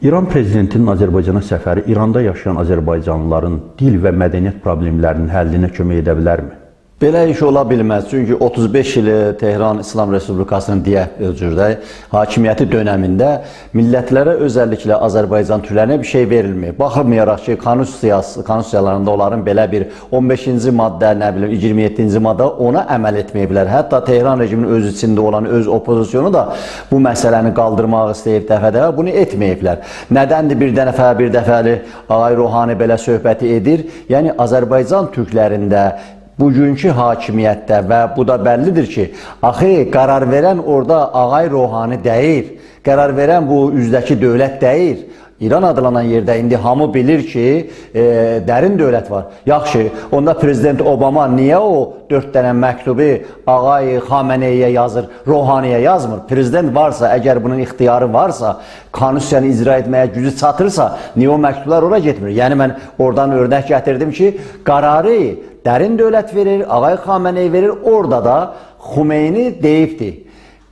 İran prezidentinin Azərbaycana səfəri İranda yaşayan azərbaycanlıların dil və mədəniyyət problemlərinin həllinə kömək edə bilərmi? Belə iş ola bilməz. Çünki 35 ili Tehran İslam Respublikasının deyək özürdə hakimiyyəti dövründə millətlərə özəlliklə Azərbaycan türlərinə bir şey verilmir. Baxmayaraq ki, konstitusiyası, konstitusiyalarında onların belə bir 15-ci maddə, nə bilim 27-ci maddə ona əməl etməyiblər. Hətta Tehran rejiminin öz içində olan öz opozisiyonu da bu məsələni qaldırmaq istəyib dəfə-dəfə bunu etməyiblər. Nədəndir bir dəfə bir dəfəli Ağay Rohani belə söhbəti edir? Yəni Azərbaycan türklərində bugünkü hakimiyyətdə və bu da bəllidir ki, axı qərar verən orada Ağay Rohani deyil, qərar verən bu üzdəki dövlət deyil. İran adlanan yerdə indi hamı bilir ki, e, dərin dövlət var. Yaxşı, onda prezident Obama niyə o 4 dənə məktubu Ağay Xameneyə yazır, Rohaniyə yazmır? Prezident varsa, əgər bunun ixtiyarı varsa, konstitusiyanı icra etməyə gücü çatırsa, niyə o məktublar ora getmir? Yəni mən oradan örnək gətirdim ki, qərarı dərin dövlət verir, Ağay Xameneyi verir, orada da Xumeyni deyibdi.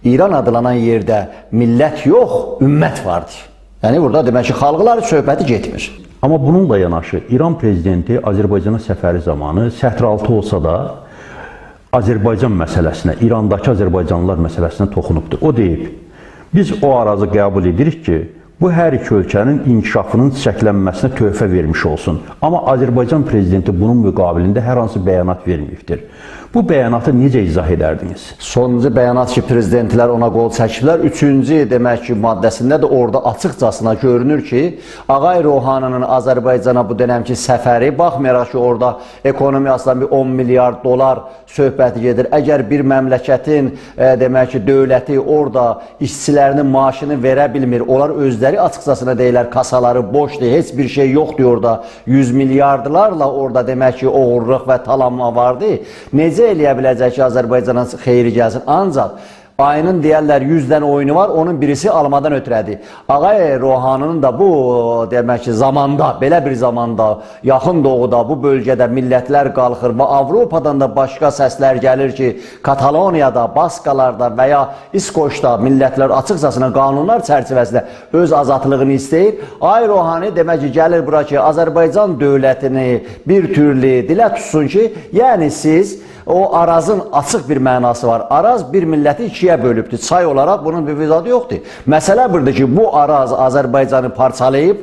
İran adlanan yerdə millət yox, ümmət vardır. Yəni burada demək ki, xalqlar söhbəti getmir. Amma bununla yanaşı İran prezidenti Azərbaycana səfəri zamanı sətraltı olsa da Azərbaycan məsələsinə, İrandakı azərbaycanlılar məsələsinə toxunubdur. O deyib: "Biz o arazı qəbul edirik ki, bu hər iki ölkənin inkişafının çiçəklənməsinə töhfə vermiş olsun. Amma Azərbaycan prezidenti bunun müqabilində hər hansı bəyanat verməyibdir. Bu bəyanatı necə izah edərdiniz? Sonuncu bəyanat ki, prezidentlər ona qol çəkiblər. Üçüncü demək ki, maddəsində də orada açıqcasına görünür ki, Ağay Rohaninin Azərbaycana bu dönəmki səfəri, baxmayaraq ki, orada ekonomiyasından bir 10 milyard dolar söhbəti gedir. Əgər bir məmləkətin e, demək ki, dövləti orada işçilərinin maaşını verə bilmir, onlar özləri açıqcasına deyirlər, kasaları boşdur, heç bir şey yoxdur orada. 100 milyardlarla orada demək ki, oğurluq və talanma vardı. Necə eləyə biləcək ki, Azərbaycana xeyri gəlsin? Ancaq ayının deyərlər 100 dənə oyunu var, onun birisi almadan ötürədi. Ağay Rohanının da bu demək ki, zamanda, belə bir zamanda, yaxın doğuda, bu bölgədə millətlər qalxır və Avropadan da başqa səslər gəlir ki, Kataloniyada, Baskalarda və ya İskoçda millətlər açıqcasına qanunlar çərçivəsində öz azadlığını istəyir. Ay Rohani demək ki, gəlir bura ki, Azərbaycan dövlətini bir türlü dilə tutsun ki, yəni siz o arazın açıq bir mənası var. Araz bir milləti ikiyə bölübdür. Çay olaraq bunun bir vizadı yoxdur. Məsələ budur ki, bu araz Azərbaycanı parçalayıb,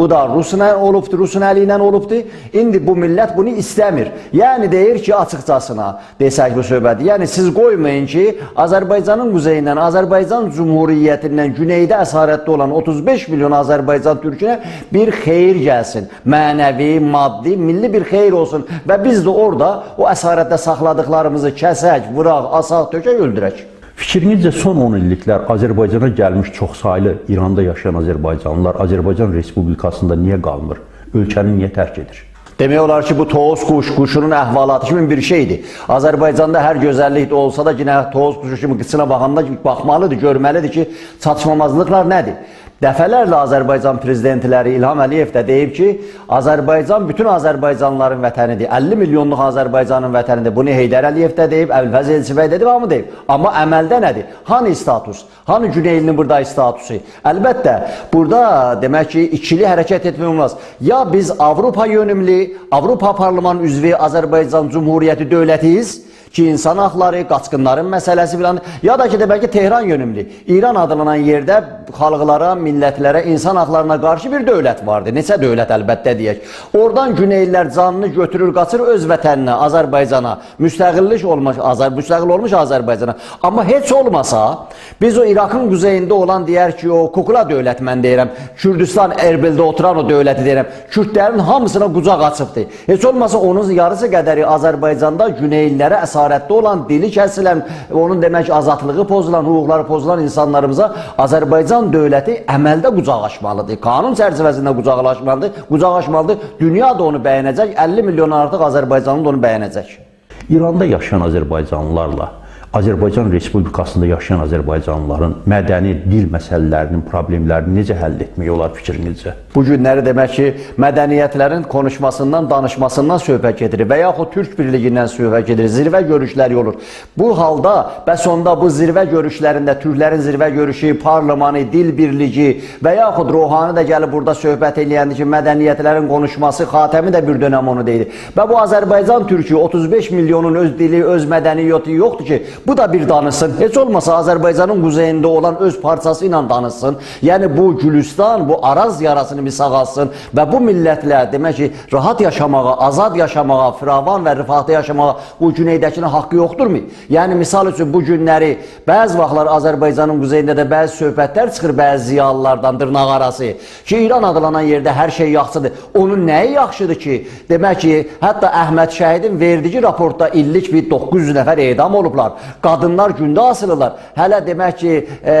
Bu da Rusun olubdur, Rusun əli ilə olubdur. İndi bu millət bunu istəmir. Yəni deyir ki, açıqcasına desək bu söhbəti. Yəni siz qoymayın ki, Azərbaycanın quzeyindən, Azərbaycan Cumhuriyyətindən güneydə əsarətdə olan 35 milyon Azərbaycan türkünə bir xeyir gəlsin. Mənəvi, maddi, milli bir xeyir olsun və biz də orada o əsarətdə saxladıqlarımızı kəsək, vuraq, asaq, tökək, öldürək. Fikrinizcə son 10 illiklər Azərbaycana gəlmiş çoxsaylı İranda yaşayan azərbaycanlılar Azərbaycan Respublikasında niyə qalmır? Ölkəni niyə tərk edir? Demək olar ki, bu toz quş, quşunun əhvalatı kimi bir şeydir. Azərbaycanda hər gözəllik olsa da yenə toz quşu kimi qıçına baxanda baxmalıdır, görməlidir ki, çatışmamazlıqlar nədir? Dəfələrlə Azərbaycan prezidentləri İlham Əliyev də deyib ki, Azərbaycan bütün Azərbaycanlıların vətənidir. 50 milyonluq Azərbaycanın vətənidir. Bunu Heydər Əliyev də deyib, Əlfəz Elçibəy də deyib, hamı deyib. Amma əməldə nədir? Hanı status? Hanı Güneylinin burada statusu? Əlbəttə, burada demək ki, ikili hərəkət etmək olmaz. Ya biz Avropa yönümlü, Avropa Parlament üzvü Azərbaycan Cumhuriyyəti dövlətiyiz, ki, insan haqları, qaçqınların məsələsi filan, ya da ki, demək ki, Tehran yönümlü. İran adlanan yerdə xalqlara, millətlərə, insan haqlarına qarşı bir dövlət vardır. Neçə dövlət əlbəttə deyək. Oradan Güneylilər canını götürür, qaçır öz vətəninə, Azərbaycana, müstəqillik olmuş, Azər, müstəqil olmuş Azərbaycana. Amma heç olmasa, biz o İraqın quzeyində olan deyər ki, o Kukula dövlət mən deyirəm, Kürdistan Erbildə oturan o dövləti deyirəm, Kürdlərin hamısına qucaq açıbdır. Heç olmasa onun yarısı qədəri Azərbaycanda Güneylilərə əsas əsarətdə olan, dili kəsilən, onun demək azadlığı pozulan, hüquqları pozulan insanlarımıza Azərbaycan dövləti əməldə qucaqlaşmalıdır. Qanun çərçivəsində qucaqlaşmalıdır, qucaqlaşmalıdır. Dünya da onu bəyənəcək, 50 milyon artıq Azərbaycanlı da onu bəyənəcək. İranda yaşayan azərbaycanlılarla Azərbaycan Respublikasında yaşayan azərbaycanlıların mədəni dil məsələlərinin problemlərini necə həll etmək olar fikrinizcə? Bu günləri demək ki, mədəniyyətlərin konuşmasından, danışmasından söhbət gedir və yaxud Türk birliyindən söhbət gedir, zirvə görüşləri olur. Bu halda bəs onda bu zirvə görüşlərində Türklərin zirvə görüşü, parlamanı, dil birliyi və yaxud ruhani də gəlib burada söhbət eləyəndi ki, mədəniyyətlərin konuşması, xatəmi də bir dönəm onu deyir. Və bu Azərbaycan Türkü 35 milyonun öz dili, öz mədəniyyəti yoxdur ki, bu da bir danışsın. Heç olmasa Azərbaycanın quzeyində olan öz parçası ilə danışsın. Yəni bu Gülüstan, bu Araz yarasını bir sağalsın və bu millətlə demək ki, rahat yaşamağa, azad yaşamağa, firavan və rifahda yaşamağa bu güneydəkinin haqqı yoxdurmu? Yəni misal üçün bu günləri bəzi vaxtlar Azərbaycanın quzeyində də bəzi söhbətlər çıxır bəzi ziyalılardan dırnaq arası ki, İran adlanan yerdə hər şey yaxşıdır. Onun nəyi yaxşıdır ki? Demək ki, hətta Əhməd Şəhidin verdiyi raportda illik bir 900 nəfər edam olublar. Qadınlar gündə asılırlar. Hələ demək ki, e,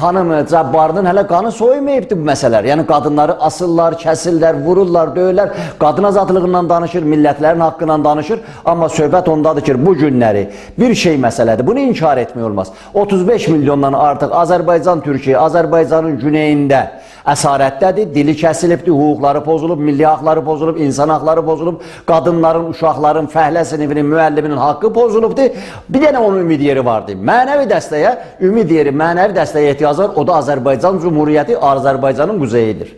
xanım Cəbbarının hələ qanı soymayıbdı bu məsələlər. Yəni qadınları asırlar, kəsirlər, vururlar, döyürlər. Qadın azadlığından danışır, millətlərin haqqından danışır. Amma söhbət ondadır ki, bu günləri bir şey məsələdir. Bunu inkar etmək olmaz. 35 milyondan artıq Azərbaycan Türkiyə, Azərbaycanın güneyində əsarətdədir. Dili kəsilibdir, hüquqları pozulub, milli haqları pozulub, insan haqları pozulub, qadınların, uşaqların, fəhlə sinifinin, müəlliminin haqqı pozulubdur. Bir dənə onun ümid yeri vardı. Mənəvi dəstəyə, ümid yeri, mənəvi dəstəyə ehtiyac var. O da Azərbaycan Cumhuriyyəti, Azərbaycanın quzeyidir.